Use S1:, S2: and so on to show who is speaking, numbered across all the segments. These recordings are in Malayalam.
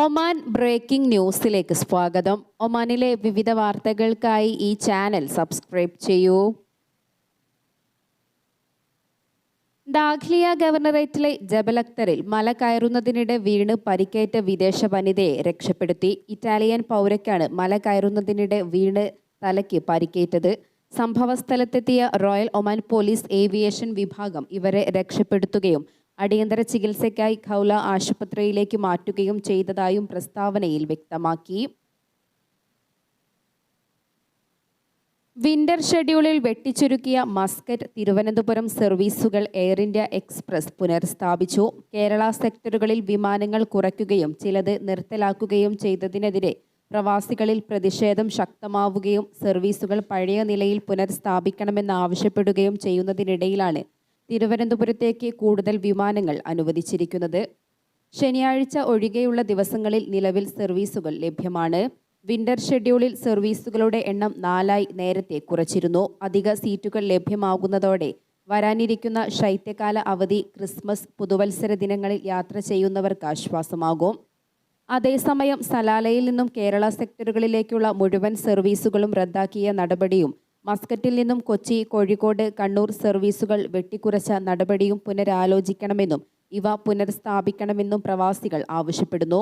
S1: ഒമാൻ ബ്രേക്കിംഗ് ന്യൂസിലേക്ക് സ്വാഗതം. ഒമാനിലെ വിവിധ വാർത്തകൾക്കായി ഈ ചാനൽ സബ്സ്ക്രൈബ് ചെയ്യൂ. ദാഖ്ലിയ ഗവർണറേറ്റിലെ ജബലക്തറിൽ മല കയറുന്നതിനിടെ വീണ് പരിക്കേറ്റ വിദേശ വനിതയെ രക്ഷപ്പെടുത്തി. ഇറ്റാലിയൻ പൗരയ്ക്കാണ് മല കയറുന്നതിനിടെ വീണ് തലയ്ക്ക് പരിക്കേറ്റത്. സംഭവസ്ഥലത്തെത്തിയ റോയൽ ഒമാൻ പോലീസ് ഏവിയേഷൻ വിഭാഗം ഇവരെ രക്ഷപ്പെടുത്തുകയും അടിയന്തര ചികിത്സയ്ക്കായി ഖൗല ആശുപത്രിയിലേക്ക് മാറ്റുകയും ചെയ്തതായും പ്രസ്താവനയിൽ വ്യക്തമാക്കി. വിന്റർ ഷെഡ്യൂളിൽ വെട്ടിച്ചുരുക്കിയ മസ്കറ്റ് തിരുവനന്തപുരം സർവീസുകൾ എയർ ഇന്ത്യ എക്സ്പ്രസ് പുനഃസ്ഥാപിച്ചു. കേരള സെക്ടറുകളിൽ വിമാനങ്ങൾ കുറയ്ക്കുകയും ചിലത് നിർത്തലാക്കുകയും ചെയ്തതിനെതിരെ പ്രവാസികളിൽ പ്രതിഷേധം ശക്തമാവുകയും സർവീസുകൾ പഴയ നിലയിൽ പുനഃസ്ഥാപിക്കണമെന്നാവശ്യപ്പെടുകയും ചെയ്യുന്നതിനിടയിലാണ് തിരുവനന്തപുരത്തേക്ക് കൂടുതൽ വിമാനങ്ങൾ അനുവദിച്ചിരിക്കുന്നത്. ശനിയാഴ്ച ഒഴികെയുള്ള ദിവസങ്ങളിൽ നിലവിൽ സർവീസുകൾ ലഭ്യമാണ്. വിന്റർ ഷെഡ്യൂളിൽ സർവീസുകളുടെ എണ്ണം നാലായി നേരത്തെ കുറച്ചിരുന്നു. അധിക സീറ്റുകൾ ലഭ്യമാകുന്നതോടെ വരാനിരിക്കുന്ന ശൈത്യകാല അവധി ക്രിസ്മസ് പുതുവത്സര ദിനങ്ങളിൽ യാത്ര ചെയ്യുന്നവർക്ക് ആശ്വാസമാകും. അതേസമയം സലാലയിൽ നിന്നും കേരള സെക്ടറുകളിലേക്കുള്ള മുഴുവൻ സർവീസുകളും റദ്ദാക്കിയ നടപടിയും മസ്കറ്റിൽ നിന്നും കൊച്ചി കോഴിക്കോട് കണ്ണൂർ സർവീസുകൾ വെട്ടിക്കുറച്ച നടപടിയും പുനരാലോചിക്കണമെന്നും ഇവ പുനഃസ്ഥാപിക്കണമെന്നും പ്രവാസികൾ ആവശ്യപ്പെടുന്നു.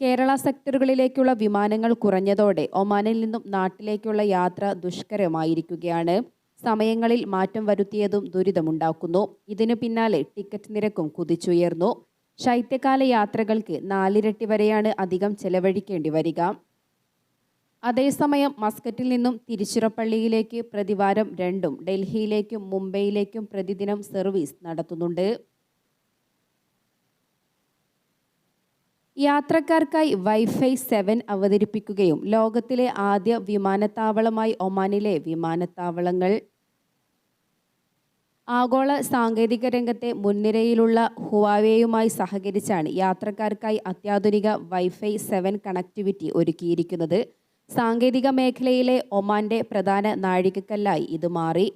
S1: കേരള സെക്ടറുകളിലേക്കുള്ള വിമാനങ്ങൾ കുറഞ്ഞതോടെ ഒമാനിൽ നിന്നും നാട്ടിലേക്കുള്ള യാത്ര ദുഷ്കരമായിരിക്കുകയാണ്. സമയങ്ങളിൽ മാറ്റം വരുത്തിയതും ദുരിതമുണ്ടാക്കുന്നു. ഇതിനു പിന്നാലെ ടിക്കറ്റ് നിരക്കും കുതിച്ചുയർന്നു. ശൈത്യകാല യാത്രകൾക്ക് നാലിരട്ടി വരെയാണ് അധികം ചെലവഴിക്കേണ്ടി വരിക. അതേസമയം മസ്കറ്റിൽ നിന്നും തിരുച്ചിറപ്പള്ളിയിലേക്ക് പ്രതിവാരം രണ്ടും ഡൽഹിയിലേക്കും മുംബൈയിലേക്കും പ്രതിദിനം സർവീസ് നടത്തുന്നുണ്ട്. യാത്രക്കാർക്കായി വൈഫൈ സെവൻ അവതരിപ്പിക്കുകയും ലോകത്തിലെ ആദ്യ വിമാനത്താവളമായി ഒമാനിലെ വിമാനത്താവളങ്ങൾ. ആഗോള സാങ്കേതിക രംഗത്തെ മുൻനിരയിലുള്ള ഹുവാവേയുമായി സഹകരിച്ചാണ് യാത്രക്കാർക്കായി അത്യാധുനിക വൈഫൈ സെവൻ കണക്ടിവിറ്റി ഒരുക്കിയിരിക്കുന്നത്. സാങ്കേതിക മേഖലയിലെ ഒമാന്റെ പ്രധാന നാഴികക്കല്ലായി ഇത് മാറി.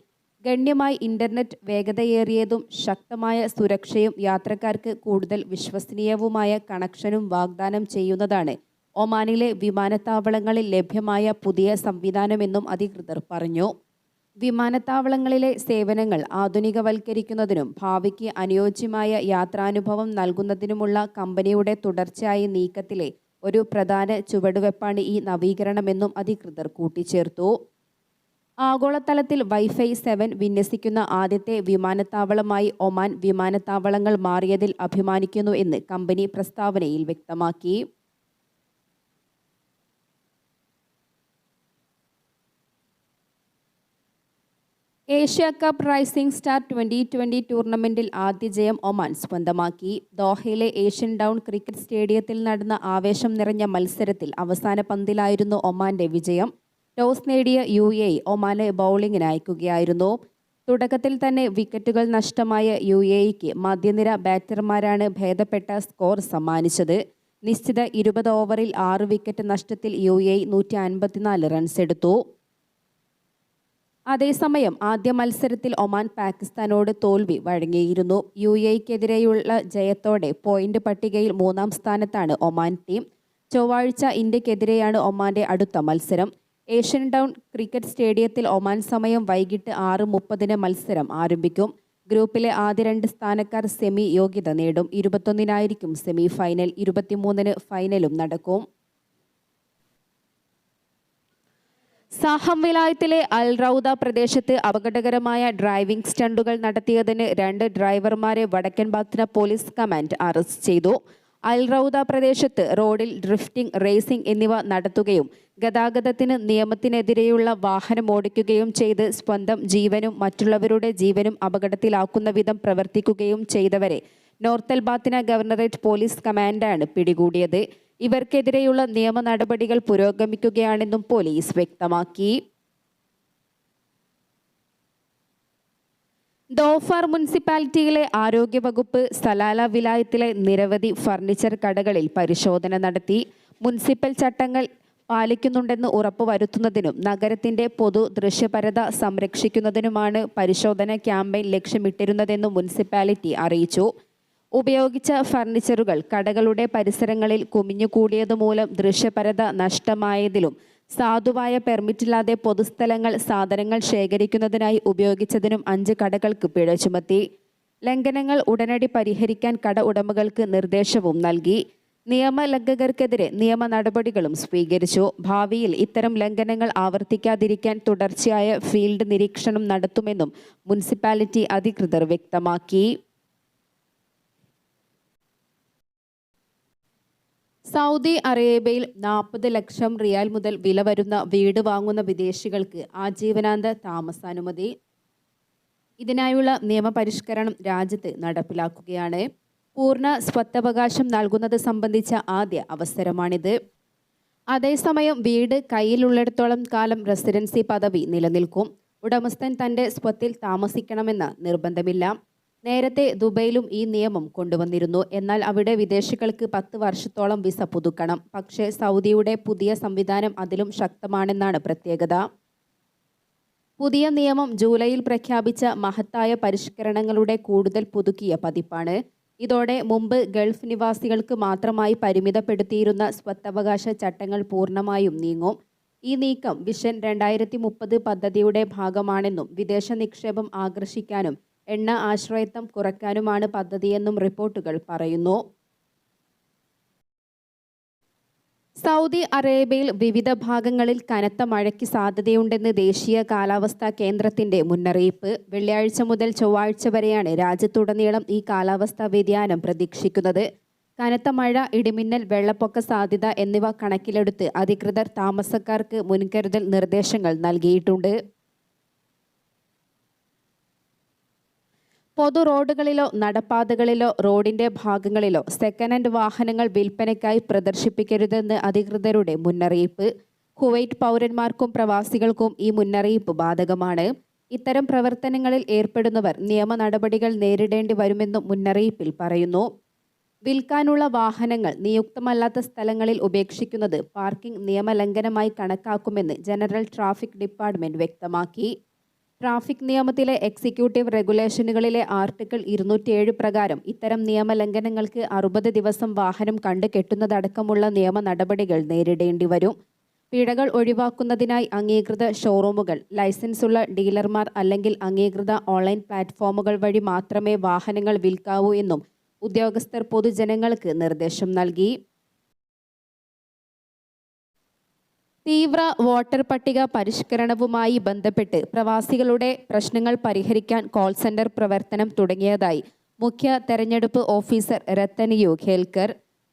S1: ഗണ്യമായി ഇന്റർനെറ്റ് വേഗതയേറിയതും ശക്തമായ സുരക്ഷയും യാത്രക്കാർക്ക് കൂടുതൽ വിശ്വസനീയവുമായ കണക്ഷനും വാഗ്ദാനം ചെയ്യുന്നതാണ് ഒമാനിലെ വിമാനത്താവളങ്ങളിൽ ലഭ്യമായ പുതിയ സംവിധാനമെന്നും അധികൃതർ പറഞ്ഞു. വിമാനത്താവളങ്ങളിലെ സേവനങ്ങൾ ആധുനികവൽക്കരിക്കുന്നതിനും ഭാവിക്ക് അനുയോജ്യമായ യാത്രാനുഭവം നൽകുന്നതിനുമുള്ള കമ്പനിയുടെ തുടർച്ചയായ നീക്കത്തിലെ ഒരു പ്രധാന ചുവടുവെപ്പാണ് ഈ നവീകരണമെന്നും അധികൃതർ കൂട്ടിച്ചേർത്തു. ആഗോളതലത്തിൽ വൈഫൈ സെവൻ വിന്യസിക്കുന്ന ആദ്യത്തെ വിമാനത്താവളമായി ഒമാൻ വിമാനത്താവളങ്ങൾ മാറിയതിൽ അഭിമാനിക്കുന്നു എന്ന് കമ്പനി പ്രസ്താവനയിൽ വ്യക്തമാക്കി. Asia Cup Rising Star twenty twenty ടൂർണമെന്റിൽ ആദ്യ ജയം ഒമാൻ സ്വന്തമാക്കി. ദോഹയിലെ ഏഷ്യൻ ഡൗൺ ക്രിക്കറ്റ് സ്റ്റേഡിയത്തിൽ നടന്ന ആവേശം നിറഞ്ഞ മത്സരത്തിൽ അവസാന പന്തിലായിരുന്നു ഒമാന്റെ വിജയം. ടോസ് നേടിയ യു എ ഒമാനെ ബൗളിങ്ങിന് അയക്കുകയായിരുന്നു. തുടക്കത്തിൽ തന്നെ വിക്കറ്റുകൾ നഷ്ടമായ യു എക്ക് മധ്യനിര ബാറ്റർമാരാണ് ഭേദപ്പെട്ട സ്കോർ സമ്മാനിച്ചത്. നിശ്ചിത ഇരുപത് ഓവറിൽ ആറ് വിക്കറ്റ് നഷ്ടത്തിൽ യു എ നൂറ്റി അൻപത്തിനാല് റൺസ് എടുത്തു അതേസമയം ആദ്യ മത്സരത്തിൽ ഒമാൻ പാകിസ്ഥാനോട് തോൽവി വഴങ്ങിയിരുന്നു. യു എക്കെതിരെയുള്ള ജയത്തോടെ പോയിന്റ് പട്ടികയിൽ മൂന്നാം സ്ഥാനത്താണ് ഒമാൻ ടീം ചൊവ്വാഴ്ച ഇന്ത്യക്കെതിരെയാണ് ഒമാന്റെ അടുത്ത മത്സരം. ഏഷ്യൻ ടൗൺ ക്രിക്കറ്റ് സ്റ്റേഡിയത്തിൽ ഒമാൻ സമയം വൈകിട്ട് ആറ് മുപ്പതിന് മത്സരം ആരംഭിക്കും. ഗ്രൂപ്പിലെ ആദ്യ രണ്ട് സ്ഥാനക്കാർ സെമി യോഗ്യത നേടും. ഇരുപത്തൊന്നിനായിരിക്കും സെമി ഫൈനൽ ഇരുപത്തിമൂന്നിന് ഫൈനലും നടക്കും. സാഹം വിലായത്തിലെ അൽ റൌദ പ്രദേശത്ത് അപകടകരമായ ഡ്രൈവിംഗ് സ്റ്റണ്ടുകൾ നടത്തിയതിന് രണ്ട് ഡ്രൈവർമാരെ വടക്കൻ ബാത്തിന പോലീസ് കമാൻഡ് അറസ്റ്റ് ചെയ്തു. അൽ റൌദ പ്രദേശത്ത് റോഡിൽ ഡ്രിഫ്റ്റിംഗ് റേസിംഗ് എന്നിവ നടത്തുകയും ഗതാഗതത്തിന് നിയമത്തിനെതിരെയുള്ള വാഹനം ഓടിക്കുകയും ചെയ്ത് സ്വന്തം ജീവനും മറ്റുള്ളവരുടെ ജീവനും അപകടത്തിലാക്കുന്ന വിധം പ്രവർത്തിക്കുകയും ചെയ്തവരെ North Al Batinah governorate police കമാൻഡാണ് പിടികൂടിയത്. ഇവർക്കെതിരെയുള്ള നിയമ നടപടികൾ പുരോഗമിക്കുകയാണെന്നും പോലീസ് വ്യക്തമാക്കി. ദോഫാർ മുനിസിപ്പാലിറ്റിയിലെ ആരോഗ്യവകുപ്പ് സലാല വിലായത്തിലെ നിരവധി ഫർണിച്ചർ കടകളിൽ പരിശോധന നടത്തി. മുനിസിപ്പൽ ചട്ടങ്ങൾ പാലിക്കുന്നുണ്ടെന്ന് ഉറപ്പുവരുത്തുന്നതിനും നഗരത്തിന്റെ പൊതു ദൃശ്യപരത സംരക്ഷിക്കുന്നതിനുമാണ് പരിശോധന ക്യാമ്പയിൻ ലക്ഷ്യമിട്ടിരുന്നതെന്നും മുനിസിപ്പാലിറ്റി അറിയിച്ചു. ഉപയോഗിച്ച ഫർണിച്ചറുകൾ കടകളുടെ പരിസരങ്ങളിൽ കുമിഞ്ഞുകൂടിയതുമൂലം ദൃശ്യപരത നഷ്ടമായതിലും സാധുവായ പെർമിറ്റില്ലാതെ പൊതുസ്ഥലങ്ങൾ സാധനങ്ങൾ ശേഖരിക്കുന്നതിനായി ഉപയോഗിച്ചതിനും അഞ്ച് കടകൾക്ക് പിഴ ചുമത്തി. ലംഘനങ്ങൾ ഉടനടി പരിഹരിക്കാൻ കട ഉടമകൾക്ക് നിർദ്ദേശവും നൽകി. നിയമലംഘകർക്കെതിരെ നിയമ നടപടികളും സ്വീകരിച്ചു. ഭാവിയിൽ ഇത്തരം ലംഘനങ്ങൾ ആവർത്തിക്കാതിരിക്കാൻ തുടർച്ചയായ ഫീൽഡ് നിരീക്ഷണം നടത്തുമെന്നും മുനിസിപ്പാലിറ്റി അധികൃതർ വ്യക്തമാക്കി. സൗദി അറേബ്യയിൽ നാൽപ്പത് ലക്ഷം റിയാൽ മുതൽ വില വരുന്ന വീട് വാങ്ങുന്ന വിദേശികൾക്ക് ആജീവനാന്ത താമസാനുമതി. ഇതിനായുള്ള നിയമപരിഷ്കരണം രാജ്യത്ത് നടപ്പിലാക്കുകയാണ്. പൂർണ സ്വത്തവകാശം നൽകുന്നത് സംബന്ധിച്ച ആദ്യ അവസരമാണിത്. അതേസമയം വീട് കയ്യിലുള്ളിടത്തോളം കാലം റെസിഡൻസി പദവി നിലനിൽക്കും. ഉടമസ്ഥൻ തന്റെ സ്വത്തിൽ താമസിക്കണമെന്ന നിർബന്ധമില്ല. നേരത്തെ ദുബൈയിലും ഈ നിയമം കൊണ്ടുവന്നിരുന്നു. എന്നാൽ അവിടെ വിദേശികൾക്ക് പത്ത് വർഷത്തോളം വിസ പുതുക്കണം. പക്ഷേ സൗദിയുടെ പുതിയ സംവിധാനം അതിലും ശക്തമാണെന്നാണ് പ്രത്യേകത. പുതിയ നിയമം ജൂലൈയിൽ പ്രഖ്യാപിച്ച മഹത്തായ പരിഷ്കരണങ്ങളുടെ കൂടുതൽ പുതുക്കിയ പതിപ്പാണ്. ഇതോടെ മുമ്പ് ഗൾഫ് നിവാസികൾക്ക് മാത്രമായി പരിമിതപ്പെടുത്തിയിരുന്ന സ്വത്തവകാശ ചട്ടങ്ങൾ പൂർണമായും നീങ്ങും. ഈ നീക്കം വിഷൻ രണ്ടായിരത്തി മുപ്പത് പദ്ധതിയുടെ ഭാഗമാണെന്നും വിദേശ നിക്ഷേപം ആകർഷിക്കാനും എണ്ണ ആശ്രയത്വം കുറയ്ക്കാനുമാണ് പദ്ധതിയെന്നും റിപ്പോർട്ടുകൾ പറയുന്നു. സൗദി അറേബ്യയിൽ വിവിധ ഭാഗങ്ങളിൽ കനത്ത മഴയ്ക്ക് സാധ്യതയുണ്ടെന്ന് ദേശീയ കാലാവസ്ഥാ കേന്ദ്രത്തിന്റെ മുന്നറിയിപ്പ്. വെള്ളിയാഴ്ച മുതൽ ചൊവ്വാഴ്ച വരെയാണ് രാജ്യത്തുടനീളം ഈ കാലാവസ്ഥാ വ്യതിയാനം പ്രതീക്ഷിക്കുന്നത്. കനത്ത മഴ ഇടിമിന്നൽ വെള്ളപ്പൊക്ക സാധ്യത എന്നിവ കണക്കിലെടുത്ത് അധികൃതർ താമസക്കാർക്ക് മുൻകരുതൽ നിർദ്ദേശങ്ങൾ നൽകിയിട്ടുണ്ട്. പൊതു റോഡുകളിലോ നടപ്പാതകളിലോ റോഡിന്റെ ഭാഗങ്ങളിലോ സെക്കൻഡ് ഹാൻഡ് വാഹനങ്ങൾ വിൽപ്പനയ്ക്കായി പ്രദർശിപ്പിക്കരുതെന്ന് അധികൃതരുടെ മുന്നറിയിപ്പ്. കുവൈറ്റ് പൗരന്മാർക്കും പ്രവാസികൾക്കും ഈ മുന്നറിയിപ്പ് ബാധകമാണ്. ഇത്തരം പ്രവർത്തനങ്ങളിൽ ഏർപ്പെടുന്നവർ നിയമ നടപടികൾ നേരിടേണ്ടി വരുമെന്നും മുന്നറിയിപ്പിൽ പറയുന്നു. വിൽക്കാനുള്ള വാഹനങ്ങൾ നിയുക്തമല്ലാത്ത സ്ഥലങ്ങളിൽ ഉപേക്ഷിക്കുന്നത് പാർക്കിംഗ് നിയമലംഘനമായി കണക്കാക്കുമെന്ന് ജനറൽ ട്രാഫിക് ഡിപ്പാർട്ട്മെന്റ് വ്യക്തമാക്കി. ട്രാഫിക് നിയമത്തിലെ എക്സിക്യൂട്ടീവ് റെഗുലേഷനുകളിലെ ആർട്ടിക്കിൾ ഇരുന്നൂറ്റിയേഴ് പ്രകാരം ഇത്തരം നിയമലംഘനങ്ങൾക്ക് അറുപത് ദിവസം വാഹനം കണ്ടു കെട്ടുന്നതടക്കമുള്ള നിയമ നടപടികൾ നേരിടേണ്ടി വരും. പിഴകൾ ഒഴിവാക്കുന്നതിനായി അംഗീകൃത ഷോറൂമുകൾ ലൈസൻസുള്ള ഡീലർമാർ അല്ലെങ്കിൽ അംഗീകൃത ഓൺലൈൻ പ്ലാറ്റ്ഫോമുകൾ വഴി മാത്രമേ വാഹനങ്ങൾ വിൽക്കാവൂ എന്നും ഉദ്യോഗസ്ഥർ പൊതുജനങ്ങൾക്ക് നിർദ്ദേശം നൽകി. തീവ്ര വോട്ടർ പട്ടിക പരിഷ്കരണവുമായി ബന്ധപ്പെട്ട് പ്രവാസികളുടെ പ്രശ്നങ്ങൾ പരിഹരിക്കാൻ കോൾ സെന്റർ പ്രവർത്തനം തുടങ്ങിയതായി മുഖ്യ തെരഞ്ഞെടുപ്പ് officer Rathan U Kelkar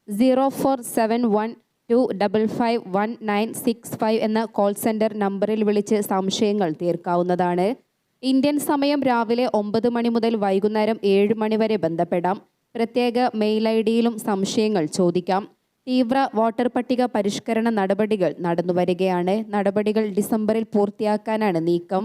S1: zero four seven one two double five one nine six five എന്ന കോൾ സെന്റർ നമ്പറിൽ വിളിച്ച് സംശയങ്ങൾ തീർക്കാവുന്നതാണ്. ഇന്ത്യൻ സമയം രാവിലെ ഒമ്പത് മണി മുതൽ വൈകുന്നേരം ഏഴ് മണി വരെ ബന്ധപ്പെടാം. പ്രത്യേക മെയിൽ ഐ ഡിയിലും സംശയങ്ങൾ ചോദിക്കാം. തീവ്ര വോട്ടർ പട്ടിക പരിഷ്കരണ നടപടികൾ നടന്നുവരികയാണ്. നടപടികൾ ഡിസംബറിൽ പൂർത്തിയാക്കാനാണ് നീക്കം.